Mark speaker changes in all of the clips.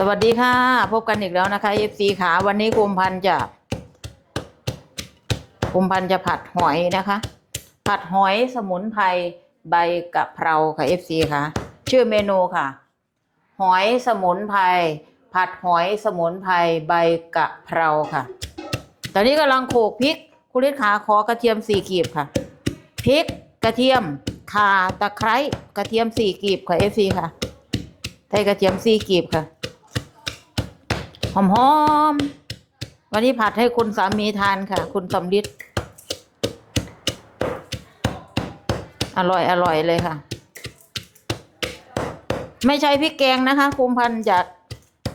Speaker 1: สวัสดีค่ะ พบกันอีกแล้วนะคะ FC ขาวันนี้คุมพันจะคุมพันจะผัดหอยนะคะ ผัดหอยสมุนไพรใบกะเพราค่ะ FC ค่ะ ชื่อเมนูค่ะ หอยสมุนไพรผัดหอยสมุนไพรใบกะเพราค่ะ ตอนนี้กำลังโขลกพริกคุณฤทธิ์ขาขอกระเทียมสี่กีบค่ะพริกกระเทียมข่าตะไคร้กระเทียมสี่กีบค่ะ FC ค่ะไทยกระเทียมสี่กีบค่ะ หอมหอมๆวันนี้ผัดให้คุณสามีทานค่ะ คุณสมฤทธิ์อร่อยอร่อยเลยค่ะ ไม่ใช่พริกแกงนะคะคุมพันธุ์จะ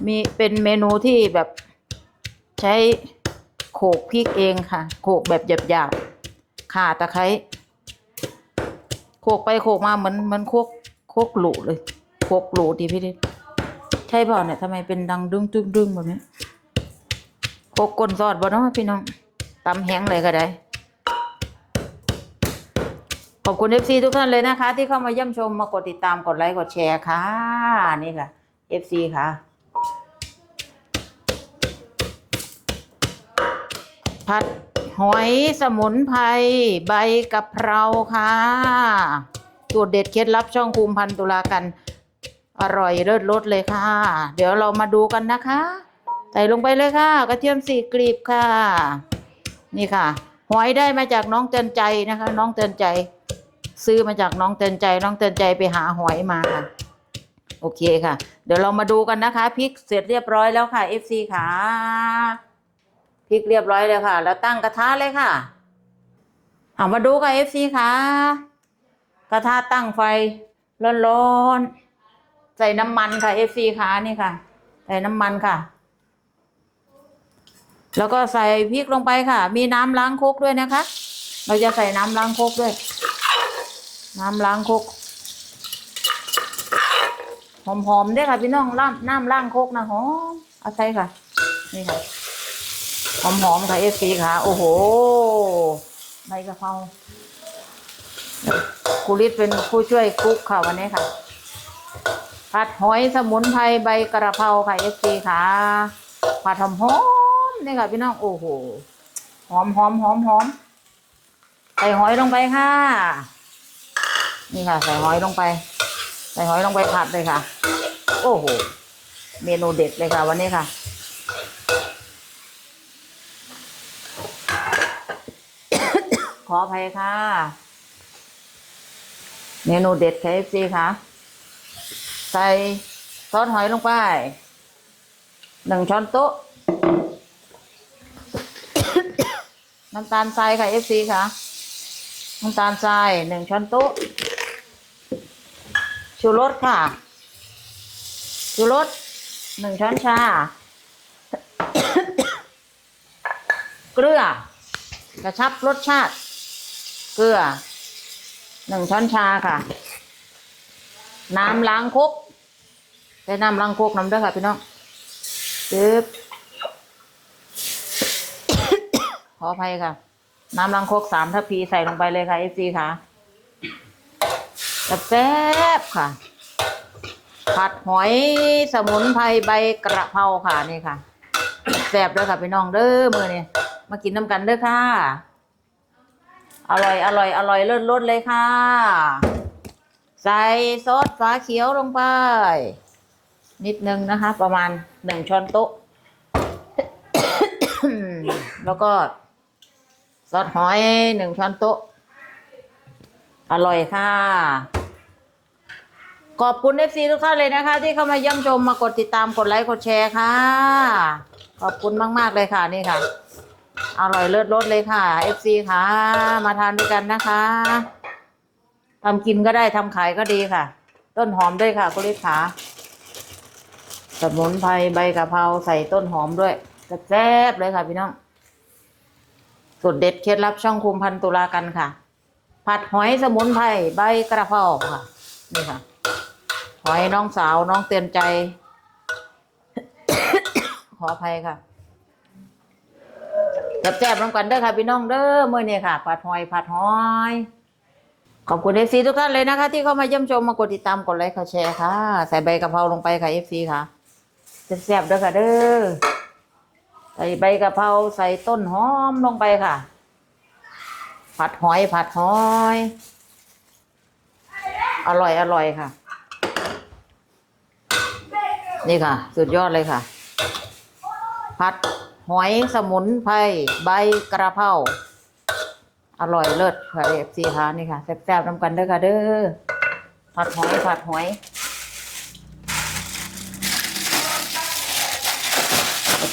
Speaker 1: มีเป็นเมนูที่แบบใช้โขกพริกเองค่ะ โขกแบบหยาบๆข่าตะไคร้โขกไปโขกมาเหมือนเหมันโคกโคกหลูเลยโคกหลูดีพี่ดิ ใช่เปล่าเนี่ยทำไมเป็นดังดึงดึงดึงแบบนี้โคกก้นซอดบ่เนาะพี่น้องตำแห้งเลยก็ได้ ขอบคุณเอฟซีทุกท่านเลยนะคะ ที่เข้ามาเยี่ยมชมมากดติดตามกดไลค์กดแชร์ค่ะ นี่ค่ะเอฟซีค่ะผัดหอยสมุนไพรใบกะเพราค่ะสูตรเด็ดเคล็ดลับช่องภูมิพันตุลากัน อร่อยเลิศรสเลยค่ะ เดี๋ยวเรามาดูกันนะคะ ใส่ลงไปเลยค่ะ กระเทียมสี่กลีบค่ะ นี่ค่ะหอยได้มาจากน้องเตือนใจนะคะ น้องเตือนใจ ซื้อมาจากน้องเตือนใจ น้องเตือนใจไปหาหอยมาค่ะโอเคค่ะ เดี๋ยวเรามาดูกันนะคะพริกเสร็จเรียบร้อยแล้วค่ะ FC ค่ะพริกเรียบร้อยเลยค่ะ แล้วตั้งกระทะเลยค่ะเอามาดูค่ะ FC ค่ะกระทะตั้งไฟร้อนๆ ใส่น้ำมันค่ะ FC ค่ะนี่ค่ะ ใส่น้ำมันค่ะ แล้วก็ใส่พริกลงไปค่ะ มีน้ำล้างคกด้วยนะคะ เราจะใส่น้ำล้างคกด้วย น้ำล้างคกหอมๆด้วยค่ะพี่น้องล่ามน้ำล้างคกนะหอมเอาใส่ค่ะ นี่ค่ะหอมๆค่ะเอฟซีค่ะ โอ้โหใบกะเพราคุริศเป็นผู้ช่วยกุกค่ะวันนี้ค่ะ ผัดหอยสมุนไพรใบกระเพราค่ะเอฟซีค่ะผัดหอมๆนี่ค่ะพี่น้องโอ้โหหอมหอมหอมหอมใส่หอยลงไปค่ะ นี่ค่ะ ใส่หอยลงไป ใส่หอยลงไปผัดเลยค่ะ โอ้โหเมนูเด็ดเลยค่ะ วันนี้ค่ะขออภัยค่ะ เมนูเด็ด KFC ค่ะ ใส่ซอสหอยลงไปหนึ่งช้อนโต๊ะ น้ำตาลทรายค่ะ FC ค่ะ น้ำตาลทรายหนึ่งช้อนโต๊ะชูรสค่ะชูรสหนึ่งช้อนชา เกลือกระชับรสชาติ เกลือหนึ่งช้อนชาค่ะ น้ำล้างคกใช้น้ำล้างคกน้ำด้วยค่ะพี่น้องจึ๊บขออภัยค่ะ น้ำล้างคกสามทัพพีใส่ลงไปเลยค่ะเอฟซีค่ะแซ่บค่ะ ผัดหอยสมุนไพรใบกระเพราค่ะนี่ค่ะแซ่บเลยค่ะพี่น้องเด้อมือนี่มากินน้ำกันเด้อค่ะ อร่อยอร่อยอร่อยเลิศรสเลยค่ะ ใส่ซอสฟ้าเขียวลงไป นิดนึงนะคะ ประมาณหนึ่งช้อนโต๊ะ แล้วก็ซอสหอยหนึ่งช้อนโต๊ะ อร่อยค่ะ ขอบคุณเอฟซีทุกท่านเลยนะคะ ที่เข้ามาเยี่ยมชมมากดติดตามกดไลค์กดแชร์ค่ะ ขอบคุณมาก ๆ เลยค่ะนี่ค่ะ อร่อยเลิศรสเลยค่ะเอฟซีค่ะ มาทานด้วยกันนะคะ ทำกินก็ได้ทำขายก็ดีค่ะ ต้นหอมด้วยค่ะคุณลิศขาสมุนไพรใบกะเพราใส่ต้นหอมด้วยแซ่บเลยค่ะพี่น้องสูตรเด็ดเคล็ดลับช่องคุมพันตุลากันค่ะ ผัดหอยสมุนไพรใบกระเพราค่ะ นี่ค่ะ หอยน้องสาวน้องเตือนใจ ขออภัยค่ะแซ่บๆน้ำกันเด้อค่ะพี่น้องเด้อเมื่อนี้ค่ะ ผัดหอยผัดหอย ขอบคุณเอฟซีทุกท่านเลยนะคะ ที่เข้ามาเยี่ยมชมมากดติดตามกดไลค์กดแชร์ค่ะ ใส่ใบกะเพราลงไปค่ะเอฟซีค่ะแซ่บๆเด้อค่ะเด้อใส่ใบกะเพราใส่ต้นหอมลงไปค่ะ ผัดหอยผัดหอย อร่อยอร่อยค่ะ นี่ค่ะ สุดยอดเลยค่ะ ผัดหอยสมุนไพรใบกระเพรา อร่อยเลิศค่ะเอฟซีค่ะนี่ค่ะแซ่บๆน้ำกันเด้อค่ะเด้อผัดหอยผัดหอย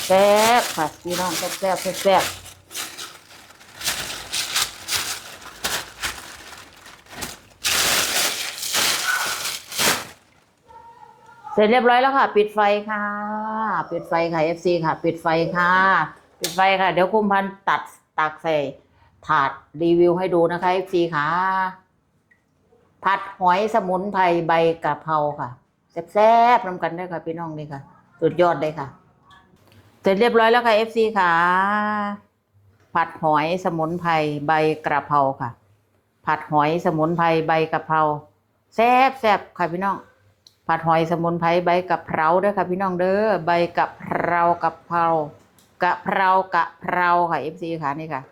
Speaker 1: แซ่บค่ะพี่น้องแซ่บแซ่บเสร็จเรียบร้อยแล้วค่ะ ปิดไฟค่ะ ปิดไฟค่ะ FC ค่ะ ปิดไฟค่ะ ปิดไฟค่ะ เดี๋ยวคุมพันตัดตักใส่ ถาดรีวิวให้ดูนะคะ FC ค่ะ ผัดหอยสมุนไพรใบกะเพราค่ะแซ่บๆนำกันด้วยค่ะ พี่น้องนี่ค่ะ สุดยอดเลยค่ะ เสร็จเรียบร้อยแล้วค่ะ FC ค่ะ ผัดหอยสมุนไพรใบกระเพราค่ะ ผัดหอยสมุนไพรใบกะเพราแซ่บแซ่บค่ะพี่น้อง ผัดหอยสมุนไพรใบกะเพราด้อค่ะ พี่น้องเด้อใบกะเพรากะเพรากะเพรากะเพราค่ะ FC ค่ะนี่ค่ะ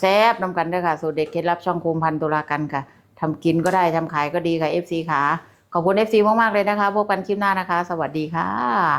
Speaker 1: แซ่บๆนำกันด้อค่ะ สูตรเด็ดเคล็ดลับช่องคุมพันตุลากันค่ะทำกินก็ได้ทำขายก็ดีค่ะ FC ค่ะขอบคุณ FC มากๆเลยนะคะ พบกันคลิปหน้านะคะ สวัสดีค่ะ